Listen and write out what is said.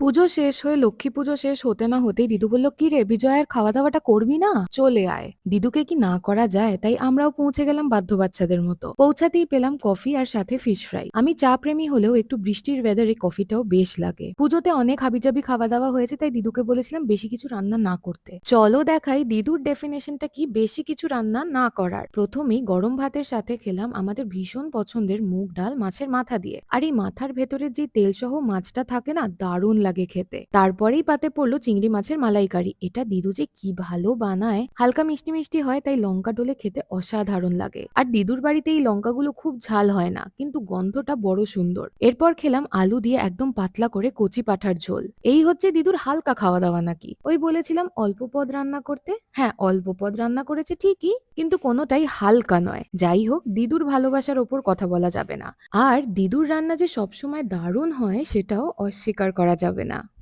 পুজো শেষ হয়ে লক্ষ্মী পুজো শেষ হতে না হতেই দিদু বলল, কি রে, বিজয়ের খাওয়া দাওয়াটা করবি না? চলে আয়। দিদুকে কি না করা যায়, তাই আমরাও পৌঁছে গেলাম বাধ্য বাচ্চাদের মতো। পৌঁছাতেই পেলাম কফি আর সাথে ফিশ ফ্রাই আমি চা প্রেমী হলেও একটু বৃষ্টির ওয়েদারে কফিটাও বেশ লাগে। পুজোতে অনেক হাবিজাবি খাওয়া দাওয়া হয়েছে, তাই দিদুকে বলেছিলাম বেশি কিছু রান্না না করতে। চলো দেখাই দিদুর ডেফিনেশনটা কি, বেশি কিছু রান্না না করার। প্রথমেই গরম ভাতের সাথে খেলাম আমাদের ভীষণ পছন্দের মুগ ডাল মাছের মাথা দিয়ে। আর এই মাথার ভেতরে যে তেল সহ মাছটা থাকে না, দারুণ লাগে খেতে। তারপরেই পাতে পড়ল চিংড়ি মাছের মালাইকারি। এটা দিদু যে কি ভালো বানায়। হালকা মিষ্টি মিষ্টি হয়, তাই লঙ্কা ডলে খেতে অসাধারণ লাগে। আর দিদুর বাড়িতে এই লঙ্কাগুলো খুব ঝাল হয় না, কিন্তু গন্ধটা বড় সুন্দর। এরপর খেলাম আলু দিয়ে একদম পাতলা করে কচি পাঠার ঝোল। এই হচ্ছে দিদুর হালকা খাওয়া দাওয়া নাকি। ওই বলেছিলাম অল্প পদ রান্না করতে। হ্যাঁ অল্প পদ রান্না করেছে ঠিকই, কিন্তু কোনোটাই হালকা নয়। যাই হোক, দিদুর ভালোবাসার ওপর কথা বলা যাবে না। আর দিদুর রান্না যে সবসময় দারুণ হয়, সেটাও অস্বীকার করা যাবে না।